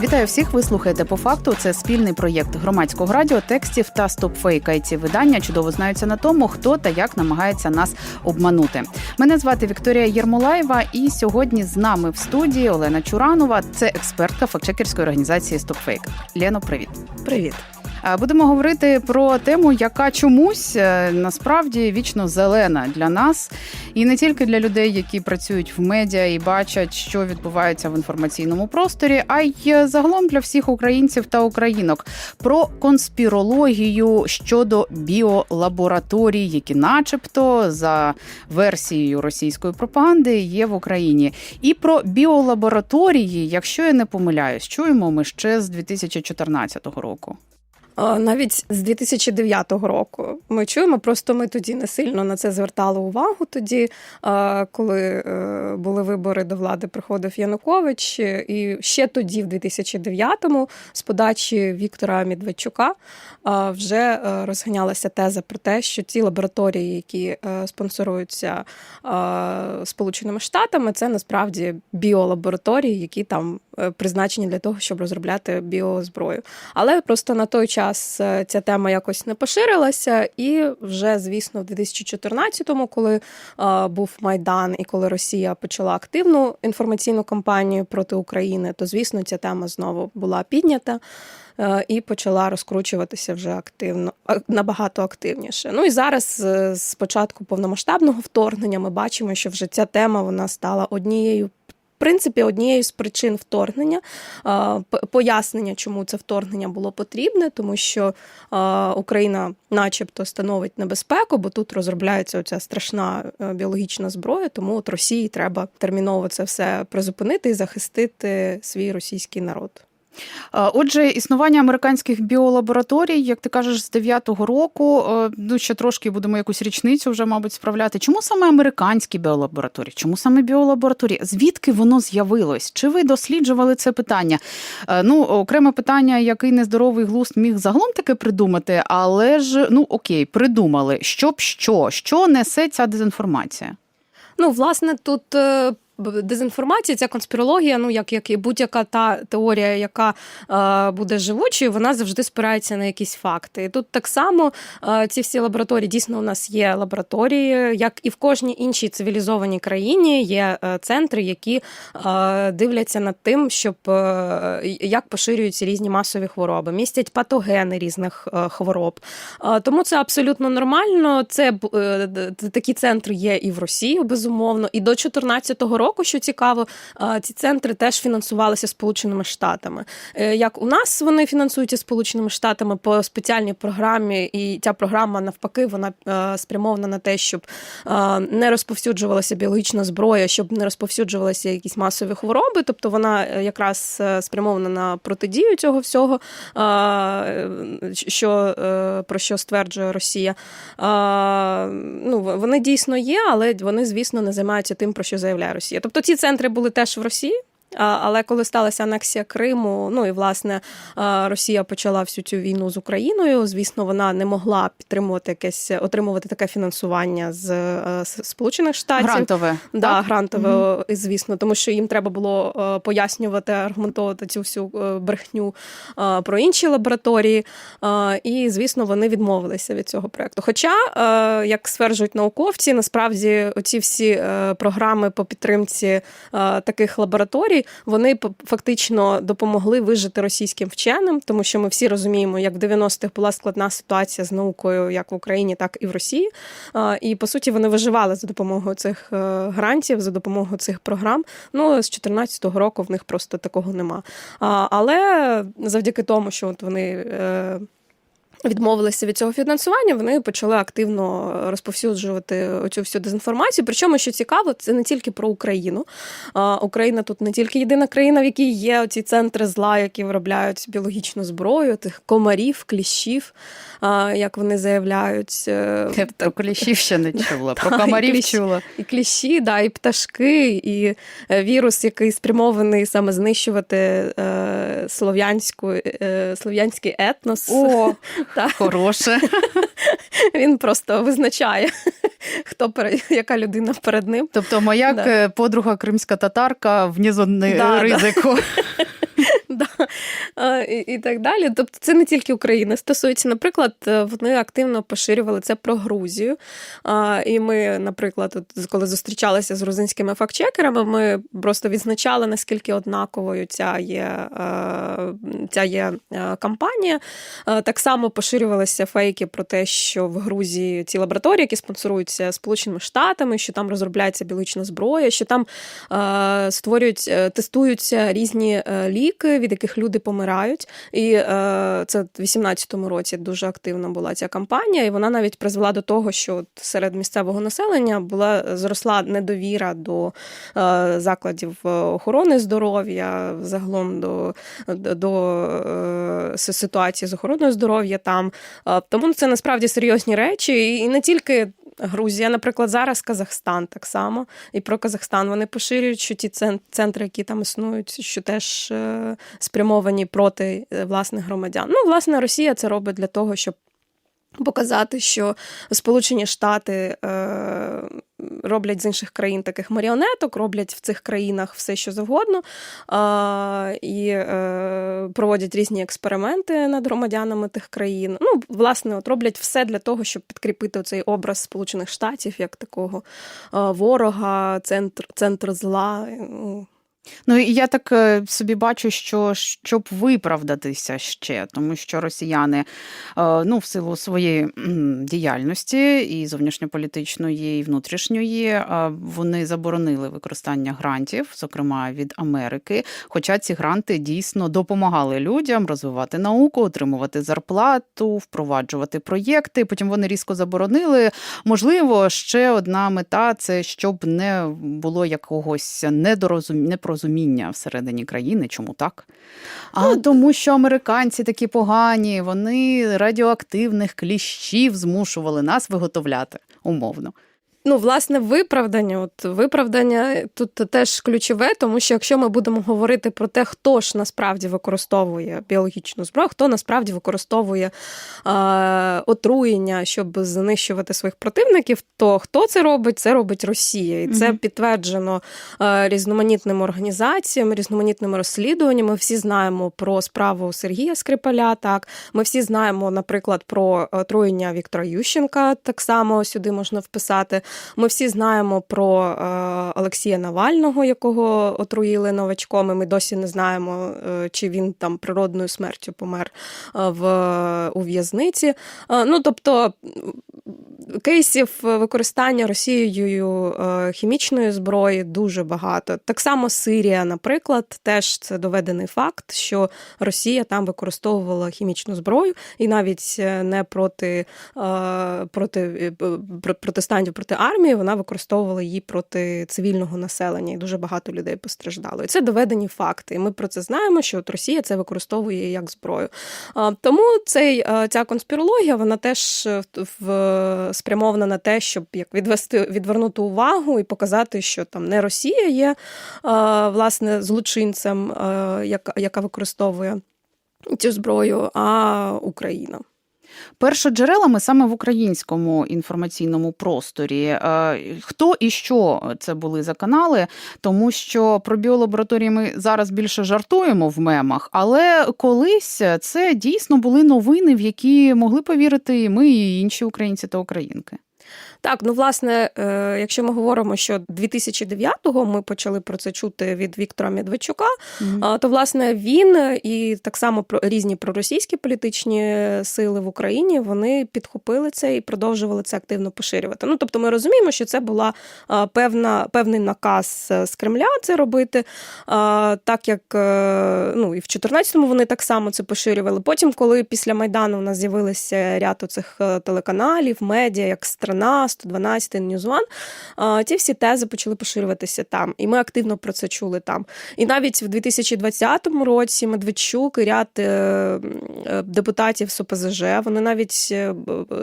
Вітаю всіх. Ви слухаєте по факту. Це спільний проєкт громадського радіо, текстів та стопфейка. І ці видання чудово знаються на тому, хто та як намагається нас обманути. Мене звати Вікторія Єрмолаєва, і сьогодні з нами в студії Олена Чуранова. Це експертка фактчекерської організації Стопфейк. Лено, привіт. Привіт. А, Будемо говорити про тему, яка чомусь е, насправді вічно зелена для нас, і не тільки для людей, які працюють в медіа і бачать, що відбувається в інформаційному просторі, а й е, загалом для всіх українців та українок про конспірологію щодо біолабораторій, які, начебто, за версією російської пропаганди, є в Україні. І про біолабораторії, якщо я не помиляюсь, чуємо ми ще з 2014 року. Навіть з 2009 року ми чуємо, просто ми тоді не сильно на це звертали увагу. Тоді, коли е, були вибори до влади, приходив Янукович, і ще тоді, в 2009-му, з подачі Віктора Медведчука, вже е, розганялася теза про те, що ті лабораторії, які е, спонсоруються Сполученими Штатами, це насправді біолабораторії, які там призначені для того, щоб розробляти біозброю. Але просто на той час е, ця тема якось не поширилася, і вже, звісно, в 2014-му, коли е, був Майдан і коли Росія почала активну інформаційну кампанію проти України, то звісно ця тема знову була піднята. е, І почала розкручуватися вже активно, набагато активніше. Ну і зараз, е, з початку повномасштабного вторгнення, ми бачимо, що вже ця тема вона стала однією в принципі, однією з причин вторгнення, пояснення, чому це вторгнення було потрібне, тому що Україна, начебто, становить небезпеку, бо тут розробляється оця страшна е, біологічна зброя. Тому от Росії треба терміново це все призупинити і захистити свій російський народ. А, Отже, існування американських біолабораторій, як ти кажеш, з 9-го року, е, ну ще трошки будемо якусь річницю вже, мабуть, справляти. Чому саме американські біолабораторії? Чому саме біолабораторії? Звідки воно з'явилось? Чи ви досліджували це питання? Е, Ну, окреме питання, який нездоровий глузд міг загалом таке придумати, але ж ну окей, придумали. Щоб що? Що несе ця дезінформація? Ну, власне, тут. Дезінформація, ця конспірологія, ну як, як і будь-яка та теорія, яка е, буде живучою, вона завжди спирається на якісь факти. І тут так само е, ці всі лабораторії дійсно у нас є лабораторії, як і в кожній іншій цивілізованій країні є е, центри, які е, дивляться над тим, щоб е, як поширюються різні масові хвороби, містять патогени різних е, хвороб. Е, Тому це абсолютно нормально. Це е, такі центри є і в Росії, безумовно. І до 2014 року, що цікаво, ці центри теж фінансувалися Сполученими Штатами. Е, Як у нас вони фінансуються Сполученими Штатами по спеціальній програмі, і ця програма навпаки вона е, спрямована на те, щоб е, не розповсюджувалася біологічна зброя, щоб не розповсюджувалися якісь масові хвороби. Тобто вона якраз спрямована на протидію цього всього, що про що стверджує Росія. Ну, вони дійсно є, але вони, звісно, не займаються тим, про що заявляє Росія. Тобто ці центри були теж в Росії. Але коли сталася анексія Криму, ну і власне Росія почала всю цю війну з Україною. Звісно, вона не могла підтримувати якесь отримувати таке фінансування з е, Сполучених Штатів. Грантове. Да, так? грантове, звісно, тому що їм треба було е, пояснювати, аргументувати цю всю брехню про інші лабораторії. І, звісно, вони відмовилися від цього проекту. Хоча, як стверджують науковці, насправді оці всі програми по підтримці таких лабораторій вони фактично допомогли вижити російським вченим, тому що ми всі розуміємо, як в 90-х була складна ситуація з наукою як в Україні, так і в Росії. І по суті вони виживали за допомогою цих е, грантів, за допомогою цих програм. Ну з 2014 року в них просто такого нема. Але завдяки тому, що от вони. Відмовилися від цього фінансування, вони почали активно розповсюджувати оцю всю дезінформацію. Причому, що цікаво, це не тільки про Україну. Україна тут не тільки єдина країна, в якій є ці центри зла, які виробляють біологічну зброю, тих комарів, кліщів, як вони заявляють. Е, Я про кліщів ще не чула, про Та, і комарів чула. І кліщі, да, і пташки, і е, вірус, який спрямований саме знищувати е, слов'янську, слов'янський етнос. О, Так. хороше. Він просто визначає, хто яка людина перед ним. Тобто, моя Да. подруга кримська татарка внизу да. ризику. Да. Е, І, і так далі. Тобто, це не тільки України стосується. Наприклад, е, вони активно поширювали це про Грузію. І ми, наприклад, от, коли зустрічалися з грузинськими фактчекерами, ми просто відзначали, наскільки однаковою ця є, е, ця є е, кампанія. Так само поширювалися фейки про те, що в Грузії ці лабораторії, які спонсоруються Сполученими Штатами, що там розробляється біологічна зброя, що там створюють, тестуються різні ліки, від яких люди помирають. І е, це в 18-му році дуже активна була ця кампанія, і вона навіть призвела до того, що серед місцевого населення була зросла недовіра до е, закладів е, охорони здоров'я, загалом до, до, до е, ситуації з охороною здоров'я там. Е, Тому це насправді серйозні речі, і- і не тільки. Грузія, наприклад, зараз Казахстан так само. І про Казахстан вони поширюють, що ті центри, які там існують, що теж е, спрямовані проти е, власних громадян. Ну, власне, Росія це робить для того, щоб показати, що Сполучені Штати е, роблять з інших країн таких маріонеток, роблять в цих країнах все, що завгодно, е, і е, проводять різні експерименти над громадянами тих країн. Ну, власне, от роблять все для того, щоб підкріпити цей образ Сполучених Штатів як такого е, ворога, центр, центр зла. Ну, і я так е, собі бачу, що щоб виправдатися ще, тому що росіяни, е, ну, в силу своєї діяльності і зовнішньополітичної, і внутрішньої, е, вони заборонили використання грантів, зокрема від Америки. Хоча ці гранти дійсно допомагали людям розвивати науку, отримувати зарплату, впроваджувати проєкти. Потім вони різко заборонили. Можливо, ще одна мета це щоб не було якогось недорозум... непорозуміння всередині країни. Чому так? А тому, що американці такі погані, вони радіоактивних кліщів змушували нас виготовляти умовно. Ну, власне, виправдання. От виправдання тут теж ключове, тому що якщо ми будемо говорити про те, хто ж насправді використовує біологічну зброю, хто насправді використовує е, отруєння, щоб знищувати своїх противників, то хто це робить? Це робить Росія, і це підтверджено е, різноманітними організаціями, різноманітними розслідуваннями. Ми всі знаємо про справу Сергія Скрипаля. Так, ми всі знаємо, наприклад, про отруєння Віктора Ющенка. Так само сюди можна вписати. Ми всі знаємо про е, Олексія Навального, якого отруїли новачком. і Ми досі не знаємо, е, чи він там природною смертю помер е, в у в'язниці. Ну тобто. Кейсів використання Росією е, хімічної зброї дуже багато. Так само Сирія, наприклад, теж це доведений факт, що Росія там використовувала хімічну зброю, і навіть е, не проти, е, проти протестантів проти армії, вона використовувала її проти цивільного населення, і дуже багато людей постраждало. І це доведені факти. І ми про це знаємо, що от Росія це використовує як зброю. Тому цей, ця конспірологія вона теж в, спрямована на те, щоб як відвести відвернути увагу і показати, що там не Росія є власне злочинцем, е, яка використовує цю зброю, а Україна. Першоджерелами саме в українському інформаційному просторі. Е, Хто і що це були за канали? Тому що про біолабораторії ми зараз більше жартуємо в мемах, але колись це дійсно були новини, в які могли повірити і ми, і інші українці та українки. Так, ну власне, е, якщо ми говоримо, що 2009-го ми почали про це чути від Віктора Медведчука, Мгм. а, то власне він і так само про різні проросійські політичні сили в Україні вони підхопили це і продовжували це активно поширювати. Ну тобто, ми розуміємо, що це була певна певний наказ е, з Кремля це робити, так як е, ну і в 14-му вони так само це поширювали. Потім, коли після майдану у нас з'явилися ряд оцих телеканалів, медіа, як страна, 112, News One, ті всі тези почали поширюватися там, і ми активно про це чули там. І навіть в 2020 році Медведчук і ряд е, депутатів з ОПЗЖ, вони навіть е,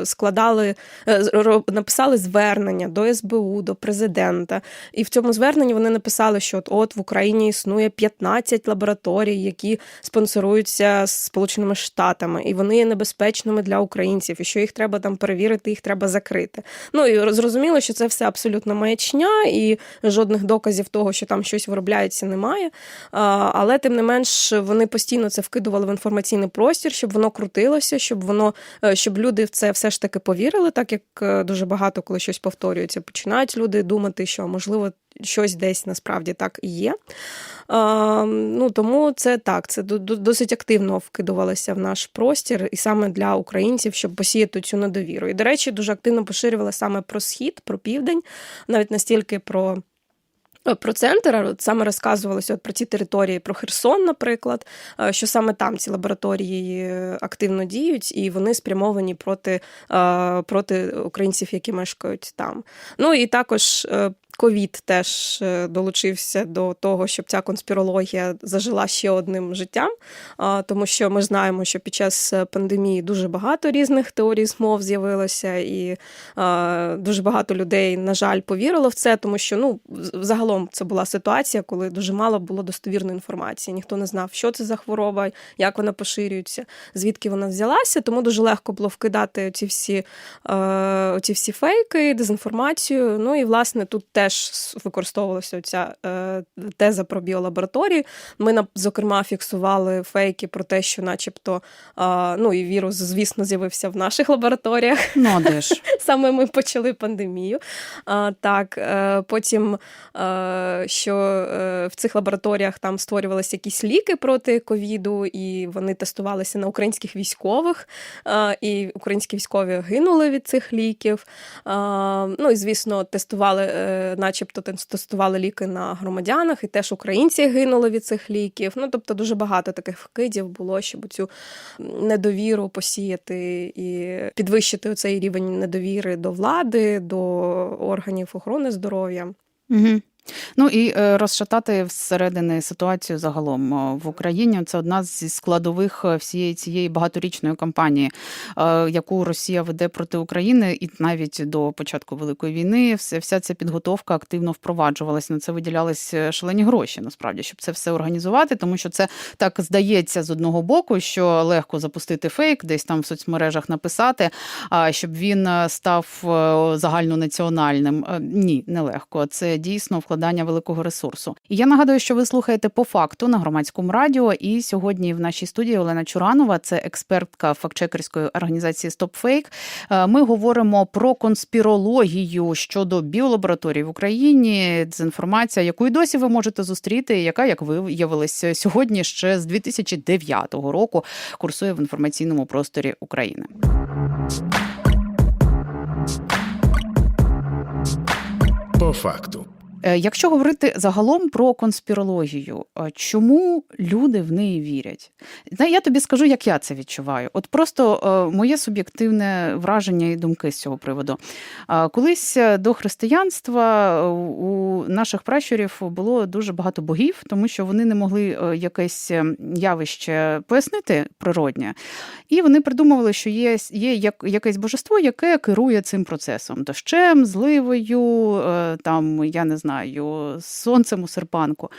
складали, е, написали звернення до СБУ, до президента. І в цьому зверненні вони написали, що от, от в Україні існує 15 лабораторій, які спонсоруються Сполученими Штатами, і вони є небезпечними для українців, і що їх треба там перевірити, їх треба закрити. Ну і зрозуміло, що це все абсолютно маячня, і жодних доказів того, що там щось виробляється, немає. Але тим не менш вони постійно це вкидували в інформаційний простір, щоб воно крутилося, щоб воно е, щоб люди в це все ж таки повірили, так як е, дуже багато, коли щось повторюється, починають люди думати, що можливо щось десь насправді так і є. А, ну тому це так, це до- до- досить активно вкидувалося в наш простір, і саме для українців, щоб посіяти цю недовіру. І, до речі, дуже активно поширювали саме про схід, про південь, навіть настільки про. е, Про центр саме розказувалося от про ці території, про Херсон, наприклад, е, що саме там ці лабораторії е, активно діють, і вони спрямовані проти, е, проти українців, які мешкають там. Ну і також. Ковід теж е, долучився до того, щоб ця конспірологія зажила ще одним життям, тому що ми знаємо, що під час е, пандемії дуже багато різних теорій змов з'явилося, і дуже багато людей, на жаль, повірило в це, тому що ну загалом це була ситуація, коли дуже мало було достовірної інформації. Ніхто не знав, що це за хвороба, як вона поширюється, звідки вона взялася. Тому дуже легко було вкидати ці всі, е, всі фейки, дезінформацію. Ну і власне тут теж с- використовувалася ця е, теза про біолабораторії. Ми зокрема фіксували фейки про те, що, начебто, е, ну і вірус, звісно, з'явився в наших лабораторіях. Ну, де ж? Саме ми почали пандемію. Так, е, потім, е, що е, в цих лабораторіях там створювалися якісь ліки проти ковіду, і вони тестувалися на українських військових, е, і українські військові гинули від цих ліків. Ну і звісно, тестували, начебто, тестували ліки на громадянах, і теж українці гинули від цих ліків. Ну тобто, дуже багато таких вкидів було, щоб цю недовіру посіяти і підвищити оцей рівень недовіри до влади, до органів охорони здоров'я. Угу. Ну і е, розшатати всередини ситуацію загалом Е, в Україні. Це одна зі складових е, всієї цієї багаторічної кампанії, яку Росія веде проти України, і навіть до початку великої війни вся ця підготовка активно впроваджувалася. На це виділялись шалені гроші. Насправді, щоб це все організувати, тому що це так здається з одного боку, що легко запустити фейк, десь там в соцмережах написати, а щоб він став загальнонаціональним. Ні, нелегко. Це дійсно вкладання великого ресурсу. І я нагадую, що ви слухаєте по факту на громадському радіо. І сьогодні в нашій студії Олена Чуранова, це експертка фактчекерської організації StopFake. Е, Ми говоримо про конспірологію щодо біолабораторій в Україні. Дезінформація, яку і досі ви можете зустріти, яка, як виявилось, сьогодні ще з 2009 року курсує в інформаційному просторі України. По факту. Е, Якщо говорити загалом про конспірологію, е, чому люди в неї вірять? Я тобі скажу, як я це відчуваю. От просто е, моє суб'єктивне враження і думки з цього приводу. Колись до християнства у наших пращурів було дуже багато богів, тому що вони не могли якесь е, явище пояснити природнє. І вони придумували, що є, є як, якесь божество, яке керує цим процесом: дощем, зливою, там, я не знаю, сонцем у серпанку.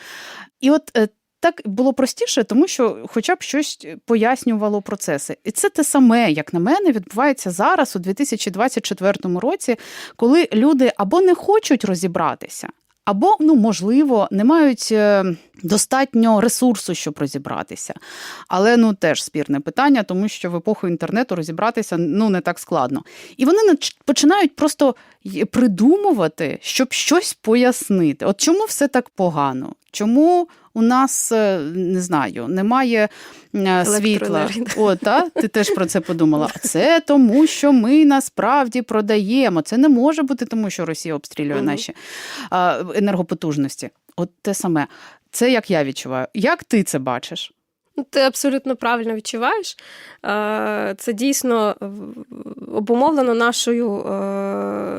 І от е, так було простіше, тому що хоча б щось пояснювало процеси. І це те саме, як на мене, відбувається зараз, у 2024 році, коли люди або не хочуть розібратися. Або, ну, можливо, не мають е, достатньо ресурсу, щоб розібратися. Але ну теж спірне питання, тому що в епоху інтернету розібратися ну не так складно. І вони починають просто придумувати, щоб щось пояснити. От чому все так погано? Чому у нас е, не знаю, немає е, світла? О, та ти теж про це подумала. Це тому, що ми насправді продаємо. Це не може бути тому, що Росія обстрілює угу. наші енергопотужності. От те саме. Це як я відчуваю. Як ти це бачиш? Ну, Ти абсолютно правильно відчуваєш. Е, Це дійсно обумовлено нашою, е,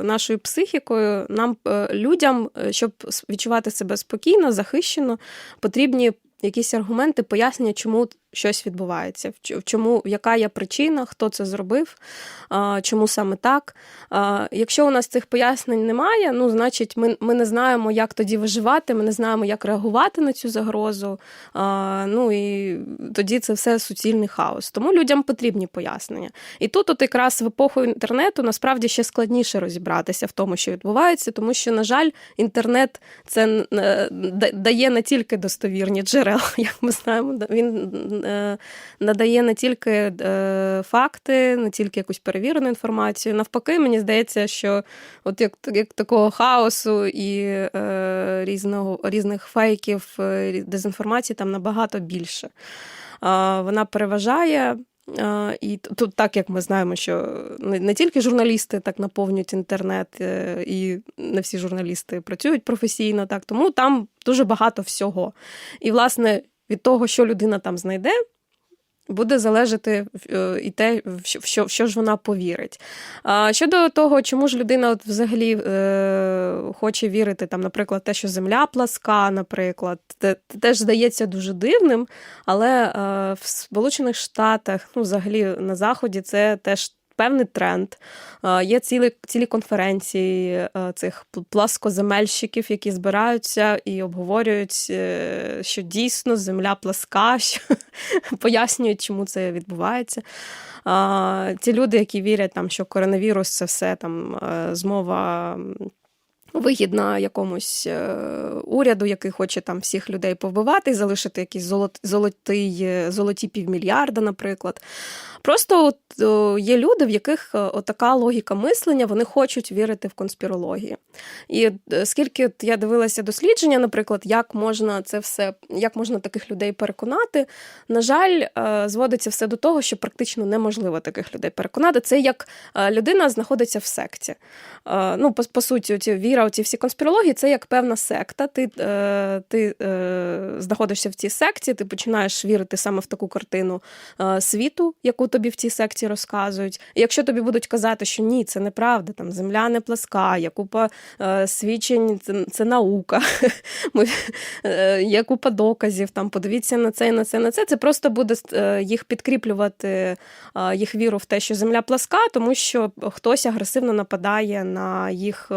нашою психікою. Нам, е, людям, е, щоб відчувати себе спокійно, захищено, потрібні якісь аргументи, пояснення, чому щось відбувається, в чому, яка є причина, хто це зробив, чому саме так. Якщо у нас цих пояснень немає, ну значить, ми, ми не знаємо, як тоді виживати, ми не знаємо, як реагувати на цю загрозу. Ну і тоді це все суцільний хаос. Тому людям потрібні пояснення. І тут, от якраз в епоху інтернету, насправді ще складніше розібратися в тому, що відбувається, тому що, на жаль, інтернет це е, дає не тільки достовірні джерела, як ми знаємо. Він надає не тільки е, факти, не тільки якусь перевірену інформацію. Навпаки, мені здається, що от як, як такого хаосу і е, різного, різних фейків, е, дезінформації там набагато більше. Вона переважає. І тут, так як ми знаємо, що не, тільки журналісти так наповнюють інтернет, е, і не всі журналісти працюють професійно, так тому там дуже багато всього. І, власне, від того, що людина там знайде, буде залежати е, і те, в що, в що, ж вона повірить. А щодо того, чому ж людина от взагалі е, хоче вірити, там, наприклад, те, що земля пласка, наприклад, те, теж здається дуже дивним, але е, в Сполучених Штатах, ну, взагалі на Заході, це теж. Певний тренд. Є цілі, цілі конференції е, цих пл- пласкоземельщиків, які збираються і обговорюють, е, що дійсно земля пласка, що пояснюють, чому це відбувається. Ці люди, які вірять, там, що коронавірус це все там е, змова. Вигідна якомусь е, уряду, який хоче там всіх людей повбивати залишити якийсь золот, золотий, е, золоті півмільярда, наприклад. Просто от, є люди, в яких е, така логіка мислення, вони хочуть вірити в конспірології. І скільки от я дивилася дослідження, наприклад, як можна це все, як можна таких людей переконати, на жаль, зводиться все до того, що практично неможливо таких людей переконати. Це як людина знаходиться в секті. Ну, по, по суті, оці оці всі конспірології, це як певна секта. Ти, е, ти е, знаходишся в цій секті, ти починаєш вірити саме в таку картину е, світу, яку тобі в цій секті розказують. І якщо тобі будуть казати, що ні, це неправда, там земля не пласка, є купа е, свідчень, це, це наука, е, є купа доказів, там подивіться на це, на це, на це. Це просто буде е, їх підкріплювати, е, їх віру в те, що земля пласка, тому що хтось агресивно нападає на їх,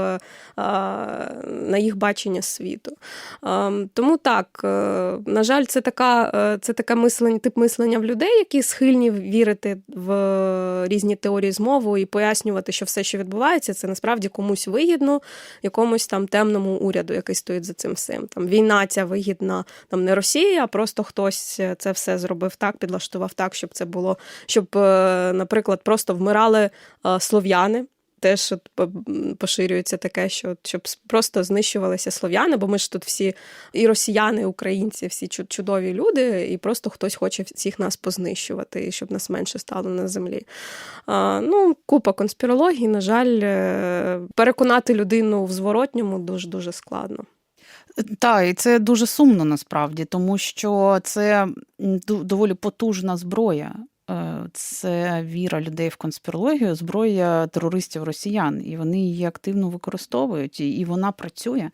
на їх бачення світу. Е, Тому так, е, на жаль, це така, е, це таке мислення, тип мислення в людей, які схильні вірити в різні теорії змову і пояснювати, що все, що відбувається, це насправді комусь вигідно, якомусь там темному уряду, який стоїть за цим всім. Там війна ця вигідна там не Росія, а просто хтось це все зробив так, підлаштував так, щоб це було, щоб, е, наприклад, просто вмирали е, слов'яни. Теж от поширюється таке, що от, щоб просто знищувалися слов'яни, бо ми ж тут всі і росіяни, і українці, всі чудові люди, і просто хтось хоче всіх нас познищувати, і щоб нас менше стало на землі. А, ну, купа конспірологій, на жаль, е, переконати людину в зворотньому дуже дуже складно. Так, і це дуже сумно насправді, тому що це доволі потужна зброя. Е, Це віра людей в конспірологію, зброя терористів росіян, і вони її активно використовують, і вона працює.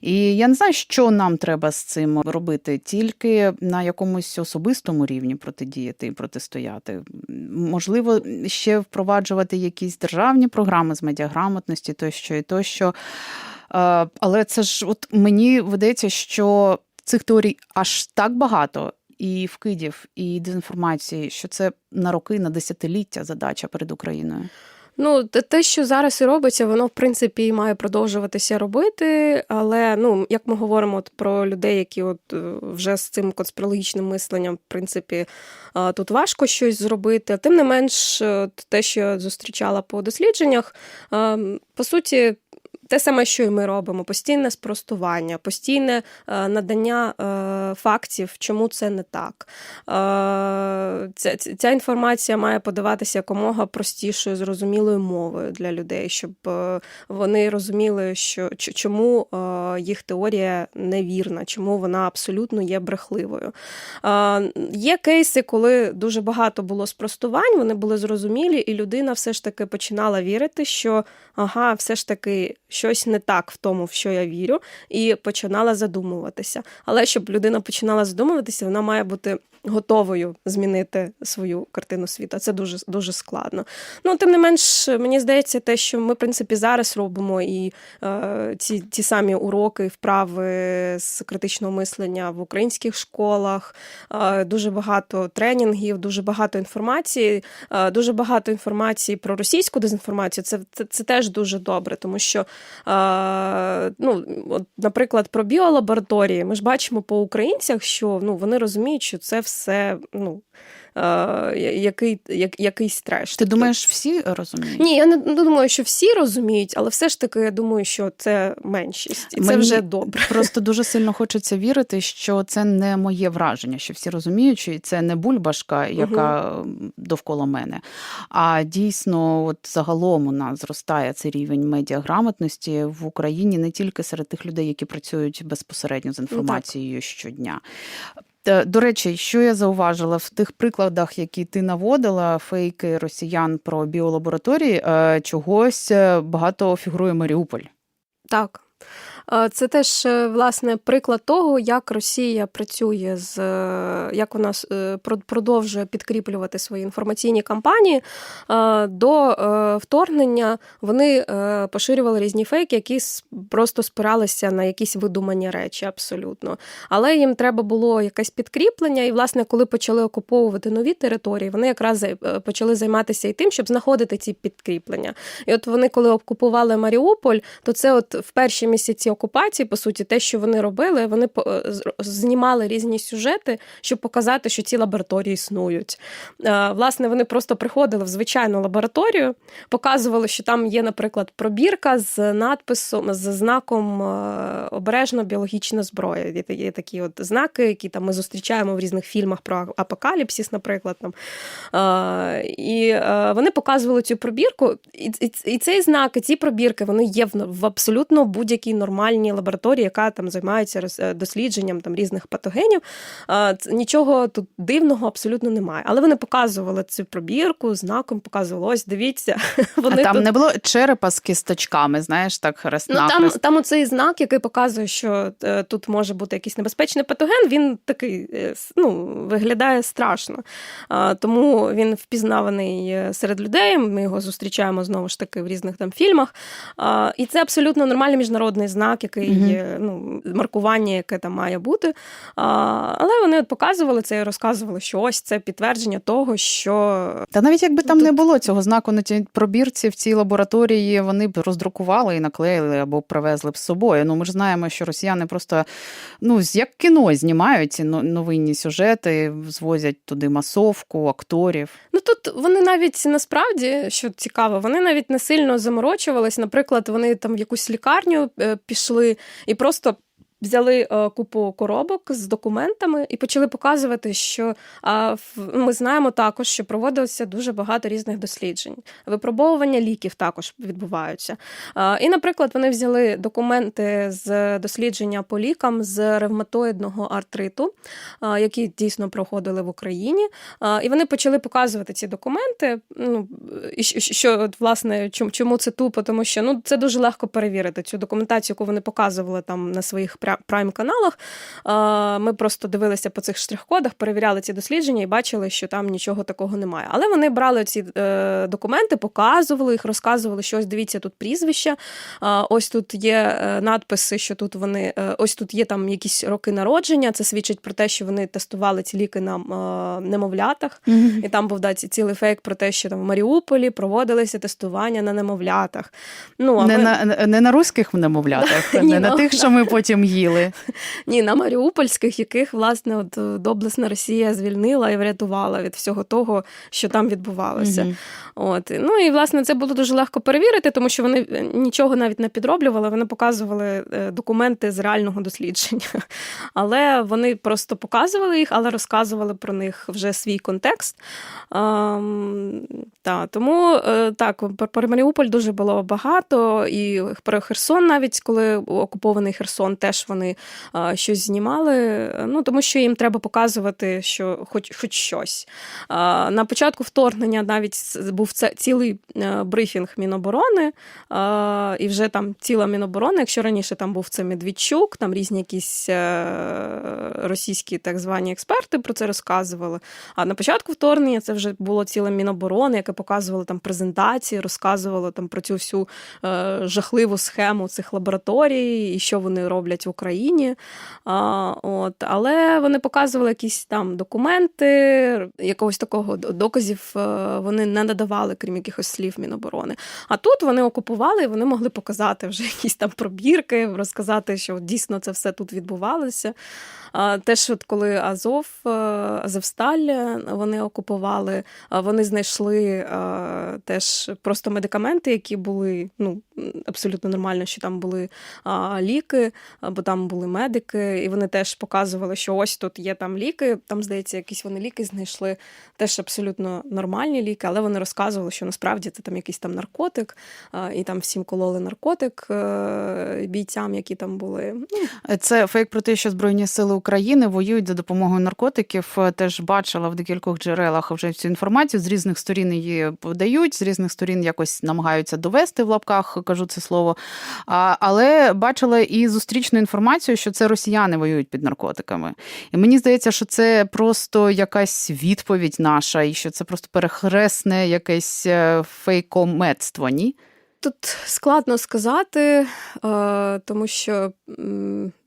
І я не знаю, що нам треба з цим робити, тільки на якомусь особистому рівні протидіяти і протистояти. Можливо, ще впроваджувати якісь державні програми з медіаграмотності, тощо і тощо. Е, Але це ж от мені видається, що цих теорій аж так багато. І вкидів, і дезінформації, що це на роки, на десятиліття задача перед Україною. Ну, те- що зараз і робиться, воно в принципі і має продовжуватися робити. Але ну, як ми говоримо от про людей, які от е, вже з цим конспірологічним мисленням, в принципі, тут важко щось зробити. Тим не менш, те, що я зустрічала по дослідженнях, е, по суті. Те саме, що і ми робимо: постійне спростування, постійне е, надання е, фактів, чому це не так. Е, ця, ця інформація має подаватися якомога простішою, зрозумілою мовою для людей, щоб вони розуміли, що чому їх теорія невірна, чому вона абсолютно є брехливою. Є кейси, коли дуже багато було спростувань, вони були зрозумілі, і людина все ж таки починала вірити, що ага, все ж таки щось не так в тому, в що я вірю, і починала задумуватися. Але щоб людина починала задумуватися, вона має бути готовою змінити свою картину світу. Це дуже дуже складно. Ну тим не менш, мені здається, те, що ми в принципі зараз робимо, і е, ці ті самі уроки, вправи з критичного мислення в українських школах, е, дуже багато тренінгів, дуже багато інформації, е, дуже багато інформації про російську дезінформацію. Це, це, це теж дуже добре, тому що, ну, от, наприклад, про біолабораторії. Ми ж бачимо по українцях, що ну, вони розуміють, що це все ну, який, як, якийсь треш. Ти Тобто- думаєш, всі розуміють? ні, я не думаю, що всі розуміють, але все ж таки я думаю, що це меншість, і це вже добре. Просто дуже сильно хочеться вірити, що це не моє враження, що всі розуміють, що це не бульбашка, яка довкола мене. А дійсно, от загалом у нас зростає цей рівень медіаграмотності в Україні не тільки серед тих людей, які працюють безпосередньо з інформацією щодня. Та, До речі, що я зауважила в тих прикладах, які ти наводила, фейки росіян про біолабораторії, е, чогось е, багато фігурує Маріуполь. Так. Е, Це теж е, власне приклад того, як Росія працює з е, як вона продовжує підкріплювати свої інформаційні кампанії. До вторгнення вони поширювали різні фейки, які просто спиралися на якісь видумані речі абсолютно. Але їм треба було якесь підкріплення, і, власне, коли почали окуповувати нові території, вони якраз почали займатися і тим, щоб знаходити ці підкріплення. І от вони, коли окупували Маріуполь, то це от в перші місяці окупації, по суті, те, що вони робили, вони е, знімали різні сюжети, щоб показати, що ці лабораторії існують. Е, Власне, вони просто приходили в звичайну лабораторію, показували, що там є, наприклад, пробірка з надписом, з знаком е, обережно біологічна зброя. Є, такі от знаки, які там ми зустрічаємо в різних фільмах про апокаліпсис, наприклад. Там. І вони показували цю пробірку, і, цей знак, і ці пробірки вони є в абсолютно будь-якій нормальній лабораторії, яка там займається е, дослідженням там різних патогенів. Нічого тут дивного абсолютно немає. Але вони показували цю пробірку знаком, показували, ось дивіться, вони а там тут... не було черепа з кісточками, знаєш, так хрест Ну, там, там оцей знак, який показує, що е, тут може бути якийсь небезпечний патоген, він такий е, ну, виглядає страшно. Тому він впізнаваний серед людей. Ми його зустрічаємо знову ж таки в різних там фільмах. І це абсолютно нормальний міжнародний знак, який Мгм. є, ну, маркування, яке там має бути. А, але вони от показували це і розказували, що ось це підтвердження того, що Та навіть якби там Тут- не було цього знаку на тій пробірці в цій лабораторії, вони б роздрукували і наклеїли або привезли б з собою. Ну ми ж знаємо, що росіяни просто ну як кіно знімають ці новинні сюжети, звозять туди масовку, акторів. Ну тут вони навіть насправді, що цікаво, вони навіть не сильно заморочувались. Наприклад, вони там в якусь лікарню е, пішли і просто. Взяли е, купу коробок з документами і почали показувати, що в- ми знаємо також, що проводилося дуже багато різних досліджень. Випробовування ліків також відбуваються. А, і, наприклад, вони взяли документи з дослідження по лікам з ревматоїдного артриту, а, які дійсно проходили в Україні. А, І вони почали показувати ці документи. Ну, і що- власне, чому це тупо? Тому що ну, це дуже легко перевірити цю документацію, яку вони показували там на своїх прайм каналах. Е, Ми просто дивилися по цих штрих-кодах, перевіряли ці дослідження і бачили, що там нічого такого немає. Але вони брали ці е, документи, показували їх, розказували, що ось дивіться тут прізвища. Ось тут є е, надписи, що тут вони е, ось тут є там якісь роки народження. Це свідчить про те, що вони тестували ці ліки на немовлятах. І там був да, цілий фейк про те, що там в Маріуполі проводилися тестування на немовлятах. Ну, а Не ми- на, не на руських немовлятах, не на ну, тих, що ми потім їли. Ні, на маріупольських, яких власне от е, доблесна Росія звільнила і врятувала від всього того, що там відбувалося. Мгм. От ну і власне це було дуже легко перевірити, тому що вони е, нічого навіть не підроблювали. Вони показували е, документи з реального дослідження. Але вони просто показували їх, але розказували про них вже свій контекст. Ем, та, тому так, про Маріуполь дуже було багато, і про Херсон, навіть коли окупований Херсон, теж вони е, щось знімали. Ну тому що їм треба показувати, що хоч, хоч щось. Е, На початку вторгнення навіть був цілий е, брифінг Міноборони, е, і вже там ціла Міноборони, якщо раніше там був це Медведчук, там різні якісь е, російські так звані експерти про це розказували. А на початку вторгнення це вже було ціле Міноборони, яке показувало там презентації, розказувало там про цю всю е, жахливу схему цих лабораторій і що вони роблять в Україні. А, от, але вони показували якісь там документи, якогось такого доказів е, вони не надавали, крім якихось слів Міноборони. А тут вони окупували, і вони могли показати вже якісь там пробірки, розказати, що дійсно це все тут відбувалося. А, Теж, от коли Азов, е, Азовсталь е, вони окупували, вони знайшли е, теж просто медикаменти, які були ну, абсолютно нормально, що там були а, ліки, бо там були медики, і вони теж показували, що ось тут є там ліки. Там, здається, якісь вони ліки знайшли, теж абсолютно нормальні ліки, але вони розказували, що насправді це там якийсь там наркотик, і там всім кололи наркотик е, бійцям, які там були. Ну, Це фейк про те, що Збройні сили України воюють за допомогою наркотиків. Теж бачила в декількох джерелах вже цю інформацію. З різних сторін її подають, з різних сторін якось намагаються довести в лапках, кажу це слово. Але бачила і зустрічну інформацію, що це росіяни воюють під наркотиками. І мені здається, що це просто якась відповідь наша, і що це просто перехресне якесь е, фейкомецтво, ні? Тут складно сказати, е, тому що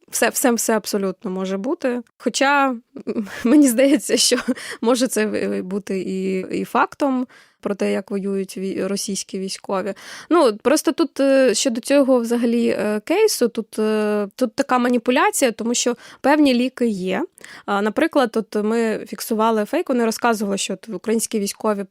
все, все, все абсолютно може бути. Хоча мені здається, що може це бути і, і фактом. Про те, як воюють російські військові. Ну просто тут е, щодо цього взагалі е, кейсу, тут, е, тут така маніпуляція, тому що певні ліки є. Наприклад, от ми фіксували фейк, вони розказували, що українські військові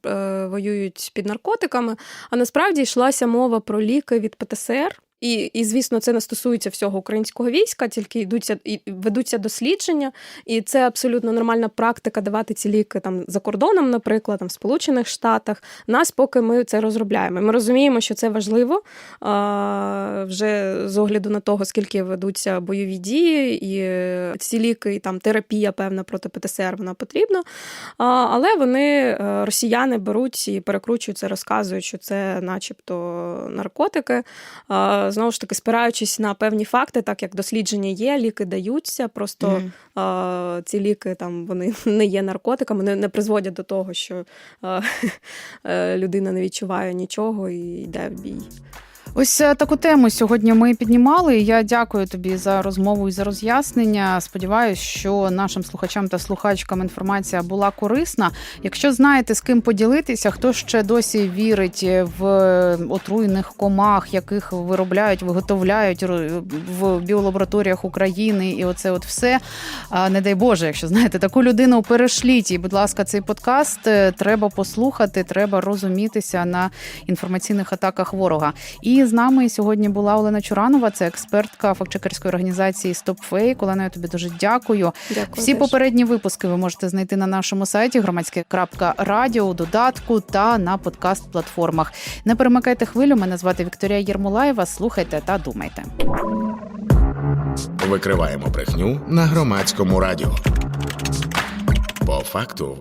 воюють під наркотиками, а насправді йшлася мова про ліки від ПТСР. І, і звісно, це не стосується всього українського війська, тільки йдуться і ведуться дослідження, і це абсолютно нормальна практика давати ці ліки там за кордоном, наприклад, там в Сполучених Штатах. Нас, поки ми це розробляємо. Ми розуміємо, що це важливо а, вже з огляду на того, скільки ведуться бойові дії, і е, ці ліки, і там терапія певна проти ПТСР, вона потрібна. А, але вони, е, росіяни, беруть і перекручують це, розказують, що це, начебто, наркотики. А, Знову ж таки, спираючись на певні факти, так як дослідження є, ліки даються. Просто а, ці ліки там вони не є наркотиками, не, не призводять до того, що е, людина не відчуває нічого і йде в бій. Ось е, таку тему сьогодні ми піднімали. Я дякую тобі за розмову і за роз'яснення. Сподіваюсь, що нашим слухачам та слухачкам інформація була корисна. Якщо знаєте з ким поділитися, хто ще досі вірить в отруйних комах, яких виробляють, виготовляють в біолабораторіях України, і оце от все. Не дай Боже, якщо знаєте таку людину, перешліть. І, будь ласка, цей подкаст е, треба послухати, треба розумітися на інформаційних атаках ворога. І з нами сьогодні була Олена Чуранова, це експертка фактчекерської організації StopFake. Олена, я тобі дуже дякую. Дякую. Всі теж. попередні випуски ви можете знайти на нашому сайті громадське.радіо, у додатку та на подкаст-платформах. Не перемикайте хвилю. Мене звати Вікторія Єрмолаєва. Слухайте та думайте. Викриваємо брехню на громадському радіо. По факту